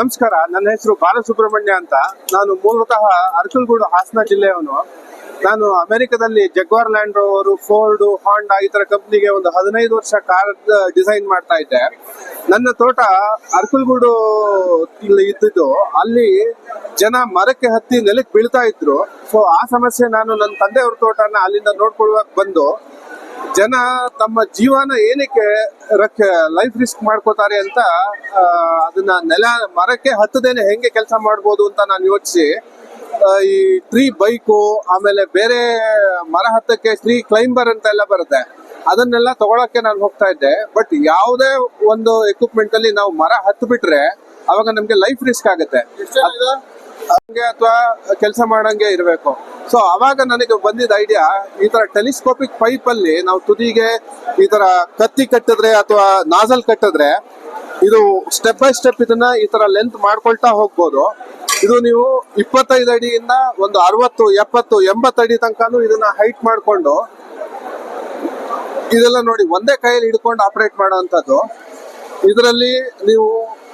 ನಮಸ್ಕಾರ, ನನ್ನ ಹೆಸರು ಬಾಲಸುಬ್ರಹ್ಮಣ್ಯ ಅಂತ. ನಾನು ಮೂಲತಃ ಅರಕಲಗೂಡು ಹಾಸನ ಜಿಲ್ಲೆಯವನು. ನಾನು ಅಮೆರಿಕದಲ್ಲಿ Jaguar Land Rover, Ford, Honda ಈ ತರ ಕಂಪ್ನಿಗೆ ಒಂದು ಹದಿನೈದು ವರ್ಷ ಕಾರ್ ಡಿಸೈನ್ ಮಾಡ್ತಾ ಇದ್ದೆ. ನನ್ನ ತೋಟ ಅರಕಲಗೂಡು ಇದ್ದಿದ್ದು. ಅಲ್ಲಿ ಜನ ಮರಕ್ಕೆ ಹತ್ತಿ ನೆಲಕ್ಕೆ ಬೀಳ್ತಾ ಇದ್ರು. ಸೊ ಆ ಸಮಸ್ಯೆ ನಾನು ನನ್ನ ತಂದೆಯವ್ರ ತೋಟನ ಅಲ್ಲಿಂದ ನೋಡ್ಕೊಳ್ಳುವಾಗ ಬಂದು ಜನ ತಮ್ಮ ಜೀವನ ಏನಕ್ಕೆ ರಕ್ ಲೈಫ್ ರಿಸ್ಕ್ ಮಾಡ್ಕೋತಾರೆ ಅಂತ ಅದನ್ನ ನೆಲ ಮರಕ್ಕೆ ಹತ್ತದೇನೆ ಹೆಂಗೆ ಕೆಲಸ ಮಾಡ್ಬೋದು ಅಂತ ನಾನು ಯೋಚಿಸಿ ಈ ಟ್ರೀ ಬೈಕು ಆಮೇಲೆ ಬೇರೆ ಮರ ಹತ್ತಕ್ಕೆ ಟ್ರೀ ಕ್ಲೈಂಬರ್ ಅಂತ ಎಲ್ಲ ಬರುತ್ತೆ. ಅದನ್ನೆಲ್ಲ ತಗೊಳಕ್ಕೆ ನಾನು ಹೋಗ್ತಾ ಇದ್ದೆ. ಬಟ್ ಯಾವುದೇ ಒಂದು ಎಕ್ವಿಪ್ಮೆಂಟ್ ಅಲ್ಲಿ ನಾವು ಮರ ಹತ್ತು ಬಿಟ್ರೆ ಅವಾಗ ನಮ್ಗೆ ಲೈಫ್ ರಿಸ್ಕ್ ಆಗುತ್ತೆ. ಹಂಗೆ ಅಥವಾ ಕೆಲಸ ಮಾಡಂಗೆ ಇರಬೇಕು. ಸೊ ಅವಾಗ ನನಗೆ ಬಂದಿದ್ದ ಐಡಿಯಾ ಈ ತರ ಟೆಲಿಸ್ಕೋಪಿಕ್ ಪೈಪ್ ಅಲ್ಲಿ ನಾವು ತುದಿಗೆ ಈ ತರ ಕತ್ತಿ ಕಟ್ಟಿದ್ರೆ ಅಥವಾ ನಾಜಲ್ ಕಟ್ಟಿದ್ರೆ, ಇದು ಸ್ಟೆಪ್ ಬೈ ಸ್ಟೆಪ್ ಇದನ್ನ ಈ ತರ ಲೆಂತ್ ಮಾಡ್ಕೊಳ್ತಾ ಹೋಗ್ಬೋದು. ಇದು ನೀವು ಇಪ್ಪತ್ತೈದು ಅಡಿಯಿಂದ ಒಂದು ಅರವತ್ತು, ಎಪ್ಪತ್ತು, ಎಂಬತ್ತು ಅಡಿ ತನಕನೂ ಇದನ್ನ ಹೈಟ್ ಮಾಡಿಕೊಂಡು, ಇದೆಲ್ಲ ನೋಡಿ ಒಂದೇ ಕೈಯಲ್ಲಿ ಹಿಡ್ಕೊಂಡು ಆಪರೇಟ್ ಮಾಡುವಂಥದ್ದು. ಇದರಲ್ಲಿ ನೀವು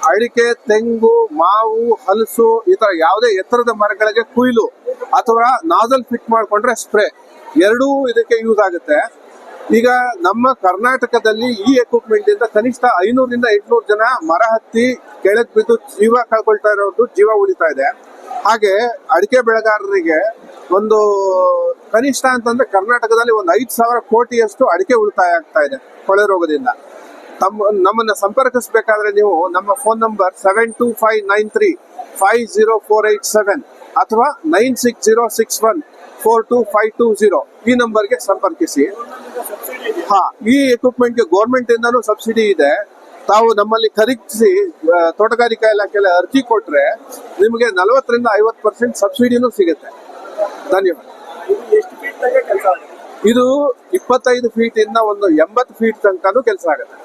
ಅಡಿಕೆ, ತೆಂಗು, ಮಾವು, ಹಲಸು, ಈ ತರ ಯಾವುದೇ ಎತ್ತರದ ಮರಗಳಿಗೆ ಕುಯ್ಲು ಅಥವಾ ನಾಜಲ್ ಫಿಟ್ ಮಾಡಿಕೊಂಡ್ರೆ ಸ್ಪ್ರೇ. ಎರಡೂ ಇದಕ್ಕೆ ಯೂಸ್ ಆಗುತ್ತೆ. ಈಗ ನಮ್ಮ ಕರ್ನಾಟಕದಲ್ಲಿ ಈ ಎಕ್ವಿಪ್ಮೆಂಟ್ ಇಂದ ಕನಿಷ್ಠ ಐನೂರಿಂದ ಎಂಟುನೂರು ಜನ ಮರ ಹತ್ತಿ ಕೆಳಗ್ ಬಿದ್ದು ಜೀವ ಕಳ್ಕೊಳ್ತಾ ಇರೋದು ಜೀವ ಉಳಿತಾ ಇದೆ. ಹಾಗೆ ಅಡಿಕೆ ಬೆಳೆಗಾರರಿಗೆ ಒಂದು ಕನಿಷ್ಠ ಅಂತಂದ್ರೆ ಕರ್ನಾಟಕದಲ್ಲಿ ಒಂದು ಐದು ಸಾವಿರ ಕೋಟಿಯಷ್ಟು ಅಡಿಕೆ ಉಳಿತಾಯ ಆಗ್ತಾ ಇದೆ ಕೊಳೆ ರೋಗದಿಂದ. ತಮ್ಮ, ನಮ್ಮನ್ನ ಸಂಪರ್ಕಿಸಬೇಕಾದ್ರೆ ನೀವು ನಮ್ಮ phone number seven two five nine three five zero four eight seven ಅಥವಾ nine six zero six one four two five two zero ಈ ನಂಬರ್ಗೆ ಸಂಪರ್ಕಿಸಿ. ಹಾ, ಈ ಎಕ್ವಿಪ್ಮೆಂಟ್ಗೆ ಗೌರ್ಮೆಂಟ್ ಇಂದಾನು ಸಬ್ಸಿಡಿ ಇದೆ. ತಾವು ನಮ್ಮಲ್ಲಿ ಖರೀದಿಸಿ ತೋಟಗಾರಿಕಾ ಇಲಾಖೆಯಲ್ಲಿ ಅರ್ಜಿ ಕೊಟ್ರೆ ನಿಮಗೆ ನಲವತ್ತರಿಂದ ಐವತ್ತು ಪರ್ಸೆಂಟ್ ಸಬ್ಸಿಡಿನೂ ಸಿಗುತ್ತೆ. ಧನ್ಯವಾದ. ಇದು ಇಪ್ಪತ್ತೈದು ಫೀಟ್ ಇಂದ ಒಂದು ಎಂಬತ್ತು ಫೀಟ್ ತನಕನೂ ಕೆಲಸ ಆಗುತ್ತೆ.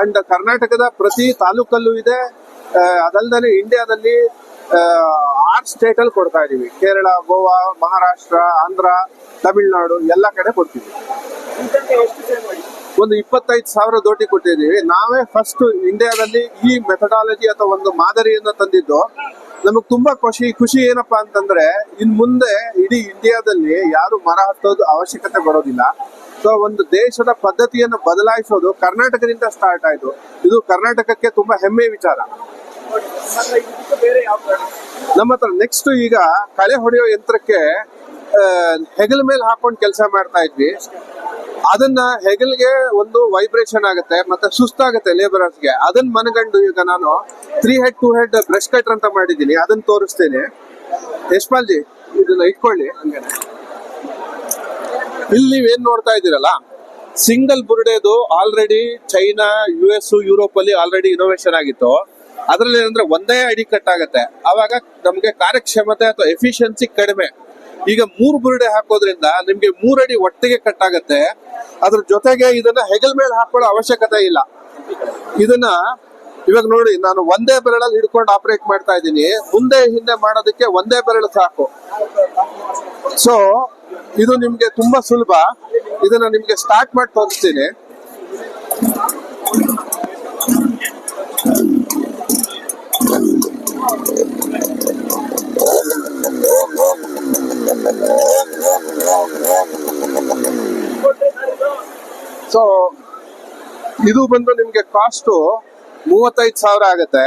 ಅಂಡ್ ಕರ್ನಾಟಕದ ಪ್ರತಿ ತಾಲೂಕಲ್ಲೂ ಇದೆ. ಅದಲ್ಲದೆ ಇಂಡಿಯಾದಲ್ಲಿ ಆರ್ ಸ್ಟೇಟ್ ಅಲ್ಲಿ ಕೊಡ್ತಾ ಇದೀವಿ. ಕೇರಳ, ಗೋವಾ, ಮಹಾರಾಷ್ಟ್ರ, ಆಂಧ್ರ, ತಮಿಳುನಾಡು ಎಲ್ಲ ಕಡೆ ಕೊಡ್ತೀವಿ. ಒಂದು ಇಪ್ಪತ್ತೈದು ಸಾವಿರ ದೋಟಿ ಕೊಟ್ಟಿದ್ದೀವಿ. ನಾವೇ ಫಸ್ಟ್ ಇಂಡಿಯಾದಲ್ಲಿ ಈ ಮೆಥಡಾಲಜಿ ಅಥವಾ ಒಂದು ಮಾದರಿಯನ್ನು ತಂದಿದ್ದು. ನಮಗ್ ತುಂಬಾ ಖುಷಿ ಖುಷಿ ಏನಪ್ಪಾ ಅಂತಂದ್ರೆ ಇನ್ ಮುಂದೆ ಇಡೀ ಇಂಡಿಯಾದಲ್ಲಿ ಯಾರು ಮರ ಹತ್ತೋದು ಅವಶ್ಯಕತೆ ಬರೋದಿಲ್ಲ. ಸೊ ಒಂದು ದೇಶದ ಪದ್ಧತಿಯನ್ನು ಬದಲಾಯಿಸೋದು ಕರ್ನಾಟಕದಿಂದ ಸ್ಟಾರ್ಟ್ ಆಯ್ತು. ಇದು ಕರ್ನಾಟಕಕ್ಕೆ ತುಂಬಾ ಹೆಮ್ಮೆ ವಿಚಾರ. ನಮ್ಮ ಹತ್ರ ನೆಕ್ಸ್ಟ್ ಈಗ ಕಳೆ ಹೊಡೆಯೋ ಯಂತ್ರಕ್ಕೆ ಹೆಗಲ ಮೇಲೆ ಹಾಕೊಂಡು ಕೆಲಸ ಮಾಡ್ತಾ ಇದ್ವಿ. ಅದನ್ನ ಹೆಗಲ್ಗೆ ಒಂದು ವೈಬ್ರೇಷನ್ ಆಗುತ್ತೆ, ಮತ್ತೆ ಸುಸ್ತಾಗುತ್ತೆ ಲೇಬರರ್ಸ್ಗೆ ಅದನ್ನ ಮನಗಂಡು ಈಗ ನಾನು three head two head brush cutter ಅಂತ ಮಾಡಿದ್ದೀನಿ. ಅದನ್ನ ತೋರಿಸ್ತೇನೆ. ಯಶ್ಪಾಲ್ ಜಿ, ಇದನ್ನ ಇಟ್ಕೊಳ್ಳಿ. ಹಂಗೇನೆ ಇಲ್ಲಿ ನೀವೇನ್ ನೋಡ್ತಾ ಇದ್ದೀರಲ್ಲ, single ಬುರುಡೆದು already China U S Europe ಅಲ್ಲಿ ಆಲ್ರೆಡಿ ಇನೋವೇಷನ್ ಆಗಿತ್ತು. ಅದರಲ್ಲಿ ಏನಂದ್ರೆ ಒಂದೇ ಐಡಿ ಕಟ್ ಆಗುತ್ತೆ. ಅವಾಗ ನಮಗೆ ಕಾರ್ಯಕ್ಷಮತೆ ಅಥವಾ ಎಫಿಷಿಯನ್ಸಿ ಕಡಿಮೆ. ಈಗ ಮೂರು ಬುರುಡೆ ಹಾಕೋದ್ರಿಂದ ನಿಮ್ಗೆ ಮೂರಡಿ ಒಟ್ಟಿಗೆ ಕಟ್ ಆಗತ್ತೆ ಅದ್ರ ಜೊತೆಗೆ ಇದನ್ನ ಹೆಗಲ್ ಮೇಲೆ ಹಾಕೊಳ್ಳೋ ಅವಶ್ಯಕತೆ ಇಲ್ಲ. ಇದನ್ನ ಇವಾಗ ನೋಡಿ, ನಾನು ಒಂದೇ ಬೆರಳಲ್ಲಿ ಹಿಡ್ಕೊಂಡು ಆಪರೇಟ್ ಮಾಡ್ತಾ ಇದ್ದೀನಿ. ಮುಂದೆ ಹಿಂದೆ ಮಾಡೋದಕ್ಕೆ ಒಂದೇ ಬೆರಳು ಸಾಕು. ಸೊ ಇದು ನಿಮ್ಗೆ ತುಂಬಾ ಸುಲಭ. ಇದನ್ನ ನಿಮ್ಗೆ ಸ್ಟಾರ್ಟ್ ಮಾಡಿ ತೋರಿಸ್ತೀನಿ. ಇದು ಬಂದು ನಿಮ್ಗೆ ಕಾಸ್ಟು ಮೂವತ್ತೈದು ಸಾವಿರ ಆಗುತ್ತೆ.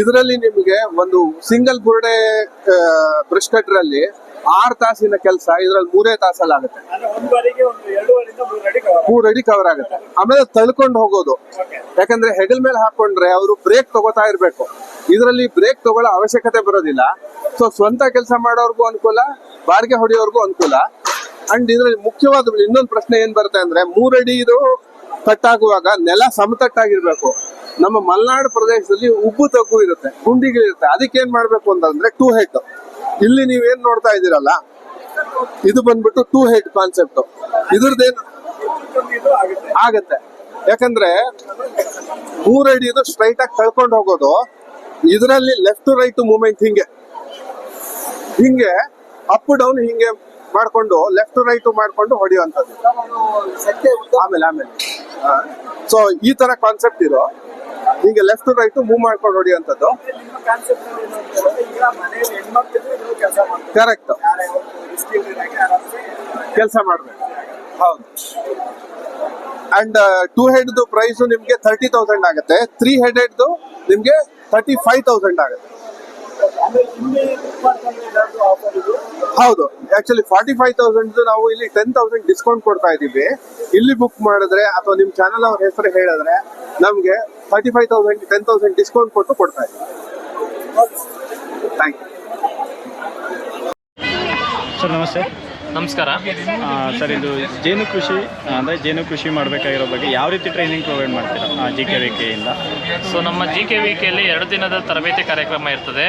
ಇದರಲ್ಲಿ ನಿಮಗೆ ಒಂದು ಸಿಂಗಲ್ ಬುರ್ಡೆ ಬ್ರಷ್ ಅಲ್ಲಿ ಆರು ತಾಸಿನ ಕೆಲಸ ಇದ್ರಲ್ಲಿ ಮೂರೇ ತಾಸಲ್ಲಿ ಆಗುತ್ತೆ. ಮೂರು ಅಡಿ ಕವರ್ ಅಡಿ ಆಗುತ್ತೆ. ಆಮೇಲೆ ತಳ್ಕೊಂಡು ಹೋಗೋದು. ಯಾಕಂದ್ರೆ ಹೆಗಲ್ ಮೇಲೆ ಹಾಕೊಂಡ್ರೆ ಅವರು ಬ್ರೇಕ್ ತಗೋತಾ ಇರ್ಬೇಕು. ಇದರಲ್ಲಿ ಬ್ರೇಕ್ ತಗೊಳ್ಳೋ ಅವಶ್ಯಕತೆ ಬರೋದಿಲ್ಲ. ಸೊ ಸ್ವಂತ ಕೆಲಸ ಮಾಡೋರ್ಗೂ ಅನುಕೂಲ ಬಾಡಿಗೆ ಹೊಡೆಯೋರ್ಗೂ ಅನುಕೂಲ. ಅಂಡ್ ಇದರಲ್ಲಿ ಮುಖ್ಯವಾದ ಇನ್ನೊಂದು ಪ್ರಶ್ನೆ ಏನ್ ಬರುತ್ತೆ ಅಂದ್ರೆ ಮೂರಡಿ ಇದು ಕಟ್ಟಾಗುವಾಗ ನೆಲ ಸಮತಟ್ಟಾಗಿರ್ಬೇಕು. ನಮ್ಮ ಮಲೆನಾಡು ಪ್ರದೇಶದಲ್ಲಿ ಉಬ್ಬು ತಗ್ಗು ಇರುತ್ತೆ ಗುಂಡಿಗಳಿರುತ್ತೆ ಅದಕ್ಕೆ ಏನ್ ಮಾಡ್ಬೇಕು ಅಂತಂದ್ರೆ ಟೂ ಹೆಡ್ ಇಲ್ಲಿ ನೀವೇನ್ ನೋಡ್ತಾ ಇದ್ದೀರಲ್ಲ, ಇದು ಬಂದ್ಬಿಟ್ಟು ಟೂ ಹೆಡ್ ಕಾನ್ಸೆಪ್ಟ್ ಇದ್ರದ್ದೇನು ಆಗುತ್ತೆ. ಯಾಕಂದ್ರೆ ಮೂರಡಿ ಇದು ಸ್ಟ್ರೈಟ್ ಆಗಿ ಕಳ್ಕೊಂಡು ಹೋಗೋದು, ಇದರಲ್ಲಿ ಲೆಫ್ಟ್ ರೈಟ್ ಮೂವ್ಮೆಂಟ್ ಹಿಂಗೆ. ಹಿಂಗೆ ಅಪ್ ಡೌನ್ ಹಿಂಗೆ ಮಾಡ್ಕೊಂಡು ಲೆಫ್ಟ್ ರೈಟ್ ಮಾಡ್ಕೊಂಡು ಹೊಡೆಯುವಂಥದ್ದು. ಆಮೇಲೆ ಆಮೇಲೆ. ಸೊ ಈ ತರ ಕಾನ್ಸೆಪ್ಟ್ ಇದು ಈಗ ಲೆಫ್ಟ್ ರೈಟ್ ಮೂವ್ ಮಾಡ್ಕೊಂಡು ನೋಡಿ ನಿಮ್ಮ ಕಾನ್ಸೆಪ್ಟ್ ಏನು ಅಂತ ಈಗ ಮನೆಯಲ್ಲಿ ಹೆಣ್ಮಕ್ಳಿದ್ರೆ ನೀವು ಕೆಲಸ ಮಾಡ್ತಾರೆ ಕರೆಕ್ಟ್ ಕೆಲಸ ಮಾಡಬೇಕು ಹೌದು ಅಂಡ್ ಟೂ ಹೆಡ್ದು ಪ್ರೈಸ್ ನಿಮ್ಗೆ ತರ್ಟಿ ತೌಸಂಡ್ ಆಗುತ್ತೆ. ತ್ರೀ ಹೆಡೆಡ್ದು ನಿಮ್ಗೆ ತರ್ಟಿ ಫೈವ್ ತೌಸಂಡ್ ಆಗುತ್ತೆ. ಹೌದು ಆಕ್ಚುಲಿ ಫಾರ್ಟಿ ಫೈವ್ ತೌಸಂಡ್ ನಾವು ಇಲ್ಲಿ ಟೆನ್ ತೌಸಂಡ್ ಡಿಸ್ಕೌಂಟ್ ಕೊಡ್ತಾ ಇದೀವಿ ಇಲ್ಲಿ ಬುಕ್ ಮಾಡಿದ್ರೆ ಅಥವಾ ನಿಮ್ ಚಾನಲ್ ಅವ್ರ ಹೆಸರು ಹೇಳಿದ್ರೆ ನಮ್ಗೆ forty five thousand ten thousand discount ಕೊಟ್ಟು ಕೊಡ್ತಾ ಇದೀವಿ ಥ್ಯಾಂಕ್ ಯು ಸರ್ ನಮಸ್ತೆ. ನಮಸ್ಕಾರ. ಸರ್ ಇದು ಜೇನು ಕೃಷಿ ಅಂದರೆ ಜೇನು ಕೃಷಿ ಮಾಡಬೇಕಾಗಿರೋ ಬಗ್ಗೆ ಯಾವ ರೀತಿ ಟ್ರೈನಿಂಗ್ ಪ್ರೊವೈಡ್ ಮಾಡ್ತೀರಾ ಜಿ ಕೆ ವಿ ಕೆಯಿಂದ ಸೊ ನಮ್ಮ ಜಿ ಕೆ ವಿ ಕೆಯಲ್ಲಿ ಎರಡು ದಿನದ ತರಬೇತಿ ಕಾರ್ಯಕ್ರಮ ಇರ್ತದೆ.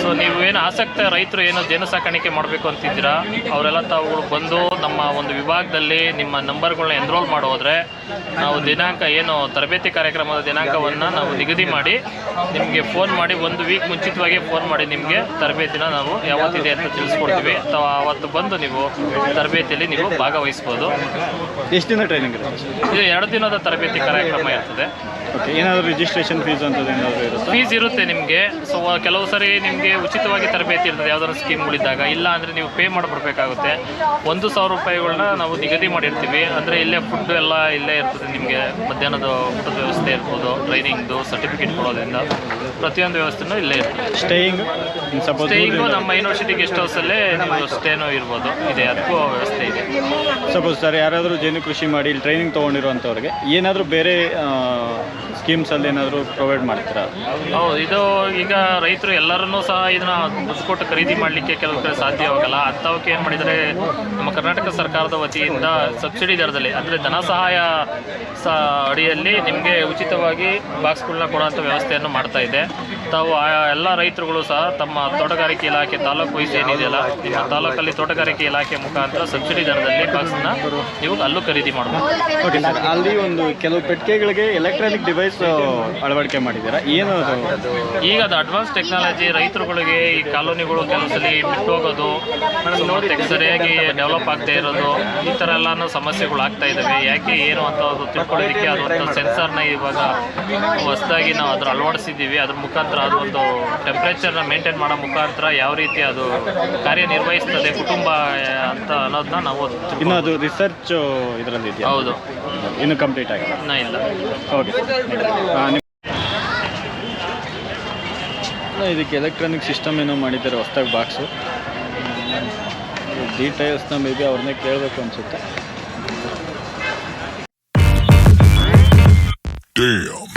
ಸೊ ನೀವು ಏನು ಆಸಕ್ತ ರೈತರು ಏನು ಜೇನು ಸಾಕಾಣಿಕೆ ಮಾಡಬೇಕು ಅಂತಿದ್ದೀರಾ? ಅವರೆಲ್ಲ ತಾವುಗಳು ಬಂದು ನಮ್ಮ ಒಂದು ವಿಭಾಗದಲ್ಲಿ ನಿಮ್ಮ ನಂಬರ್ಗಳನ್ನ ಎನ್ರೋಲ್ ಮಾಡೋದ್ರೆ ನಾವು ದಿನಾಂಕ ಏನು ತರಬೇತಿ ಕಾರ್ಯಕ್ರಮದ ದಿನಾಂಕವನ್ನು ನಾವು ನಿಗದಿ ಮಾಡಿ ನಿಮಗೆ ಫೋನ್ ಮಾಡಿ ಒಂದು ವೀಕ್ ಮುಂಚಿತವಾಗಿ ಫೋನ್ ಮಾಡಿ ನಿಮಗೆ ತರಬೇತಿನ ನಾವು ಯಾವತ್ತಿದೆ ಅಂತ ತಿಳಿಸ್ಕೊಡ್ತೀವಿ. ಅಥವಾ ಅವತ್ತು ಬಂದು ನೀವು ತರಬೇತಿಯಲ್ಲಿ ನೀವು ಭಾಗವಹಿಸ್ಬೋದು. ಎಷ್ಟು ದಿನ ಟ್ರೈನಿಂಗ್ ಇದು ಎರಡು ದಿನದ ತರಬೇತಿ ಕಾರ್ಯಕ್ರಮ ಇರ್ತದೆ. ಓಕೆ ಏನಾದರೂ ರಿಜಿಸ್ಟ್ರೇಷನ್ ಫೀಸ್ ಅಂತದ್ದು ಏನಾದರೂ ಇರುತ್ತೆ? ಫೀಸ್ ಇರುತ್ತೆ ನಿಮಗೆ. ಸೊ ಕೆಲವು ಸರಿ ನಿಮಗೆ ಉಚಿತವಾಗಿ ತರಬೇತಿ ಇರ್ತದೆ. ಯಾವ್ದಾದ್ರು ಸ್ಕೀಮ್ಗಳಿದ್ದಾಗ ಇಲ್ಲ ಅಂದರೆ ನೀವು ಪೇ ಮಾಡಿಬಿಡ್ಬೇಕಾಗುತ್ತೆ. ಒಂದು ಸಾವಿರ ರೂಪಾಯಿಗಳನ್ನ ನಾವು ನಿಗದಿ ಮಾಡಿರ್ತೀವಿ. ಅಂದರೆ ಇಲ್ಲೇ ಫುಡ್ ಎಲ್ಲ ಇಲ್ಲೇ ಇರ್ತದೆ ನಿಮಗೆ. ಮಧ್ಯಾಹ್ನದ ಊಟದ ವ್ಯವಸ್ಥೆ ಇರ್ಬೋದು. ಟ್ರೈನಿಂಗ್ದು ಸರ್ಟಿಫಿಕೇಟ್ ಕೊಡೋದ್ರಿಂದ. ಪ್ರತಿಯೊಂದು ವ್ಯವಸ್ಥೆನೂ ಇಲ್ಲೇ ಇರ್ತದೆ. ಸ್ಟೇಯಿಂಗ್ ಸಪೋಸ್ ಸ್ಟೇಯಿಂಗು ನಮ್ಮ ಯೂನಿವರ್ಸಿಟಿ ಗೆಸ್ಟ್ ಹೌಸಲ್ಲೇ ನೀವು ಸ್ಟೇನೂ ಇರ್ಬೋದು. ಇದೆ ಅದಕ್ಕೂ ವ್ಯವಸ್ಥೆ ಇದೆ. ಸಪೋಸ್ ಸರ್ ಯಾರಾದರೂ ಜೇನು ಕೃಷಿ ಮಾಡಿ ಇಲ್ಲಿ ಟ್ರೈನಿಂಗ್ ತೊಗೊಂಡಿರುವಂಥವ್ರಿಗೆ ಏನಾದರೂ ಬೇರೆ ಸ್ಕೀಮ್ಸಲ್ಲಿ ಏನಾದರೂ ಪ್ರೊವೈಡ್ ಮಾಡ್ತೀರಾ? ಹೌದು, ಇದು ಈಗ ರೈತರು ಎಲ್ಲರನ್ನೂ ಸಹ ಇದನ್ನ ದುಡ್ಡು ಕೊಟ್ಟು ಖರೀದಿ ಮಾಡಲಿಕ್ಕೆ ಕೆಲವು ಕಡೆ ಸಾಧ್ಯವಾಗಲ್ಲ ಅಂಥವಕ್ಕೆ ಏನು ಮಾಡಿದರೆ ನಮ್ಮ ಕರ್ನಾಟಕ ಸರ್ಕಾರದ ವತಿಯಿಂದ ಸಬ್ಸಿಡಿ ದರದಲ್ಲಿ, ಅಂದರೆ ಧನ ಸಹಾಯ ಅಡಿಯಲ್ಲಿ ನಿಮಗೆ ಉಚಿತವಾಗಿ ಬಾಕ್ಸ್ಗಳನ್ನ ಕೊಡುವಂಥ ವ್ಯವಸ್ಥೆಯನ್ನು ಮಾಡ್ತಾ ಇದೆ. ತಾವು ಆ ಎಲ್ಲ ರೈತರುಗಳು ಸಹ ತಮ್ಮ ತೋಟಗಾರಿಕೆ ಇಲಾಖೆ ತಾಲೂಕು ವೈಸ್ ಏನಿದೆಯಲ್ಲ ನಿಮ್ಮ ತಾಲೂಕಲ್ಲಿ ತೋಟಗಾರಿಕೆ ಇಲಾಖೆ ಮುಖಾಂತರ ಸಬ್ಸಿಡಿ ದರದಲ್ಲಿ ಬಾಕ್ಸ್ನ ನೀವು ಅಲ್ಲೂ ಖರೀದಿ ಮಾಡಬಹುದು ಓಕೆ ಸರ್ ಅಲ್ಲಿ ಒಂದು ಕೆಲವು ಪೆಟ್ಟಿಗೆಗಳಿಗೆ ಎಲೆಕ್ಟ್ರಾನಿಕ್ ಡಿವೈಸ್ ಅಳವಡಿಕೆ ಮಾಡಿದ್ದೀರಾ? ಏನು ಈಗ ಅದು ಅಡ್ವಾನ್ಸ್ ಟೆಕ್ನಾಲಜಿ ರೈತರುಗಳಿಗೆ ಈ ಕಾಲೋನಿಗಳು ಕೆಲವು ಸಲ ಬಿಟ್ಟು ಹೋಗೋದು ಸರಿಯಾಗಿ ಡೆವಲಪ್ ಆಗ್ತಾ ಇರೋದು ಈ ಥರ ಎಲ್ಲಾನು ಸಮಸ್ಯೆಗಳು ಆಗ್ತಾ ಇದ್ದಾವೆ ಯಾಕೆ ಏನು ಅಂತ ಅದು ತಿಳ್ಕೊಳ್ಳೋದಕ್ಕೆ ಅದೊಂದು ಸೆನ್ಸರ್ನ ಇವಾಗ ಹೊಸದಾಗಿ ನಾವು ಅದ್ರ ಅಳವಡಿಸಿದ್ದೀವಿ. ಅದ್ರ ಮುಖಾಂತರ ಅದೊಂದು ಟೆಂಪ್ರೇಚರ್ನ ಮೇಂಟೈನ್ ಮಾಡೋ ಮುಖಾಂತರ ಯಾವ ರೀತಿ ಅದು ಕಾರ್ಯನಿರ್ವಹಿಸ್ತದೆ ಕುಟುಂಬ ಅಂತ ಅನ್ನೋದನ್ನ ನಾವು ಇನ್ನು ಅದು ರಿಸರ್ಚ್ ಇದರಲ್ಲಿ ಇದೆಯಾ? ಹೌದು. ಇನ್ನು ಕಂಪ್ಲೀಟ್ ಆಗಿದೆ ಇನ್ನೂ ಇಲ್ಲ. ಓಕೆ ಇದಕ್ಕೆ ಎಲೆಕ್ಟ್ರಾನಿಕ್ ಸಿಸ್ಟಮ್ ಏನೋ ಮಾಡಿದ್ದಾರೆ ಹೊಸ್ದಾಗಿ ಬಾಕ್ಸು ಡೀಟೇಲ್ಸ್ನ ಮೇ ಬಿ ಅವ್ರನ್ನೇ ಕೇಳಬೇಕು ಅನಿಸುತ್ತೆ. Damn.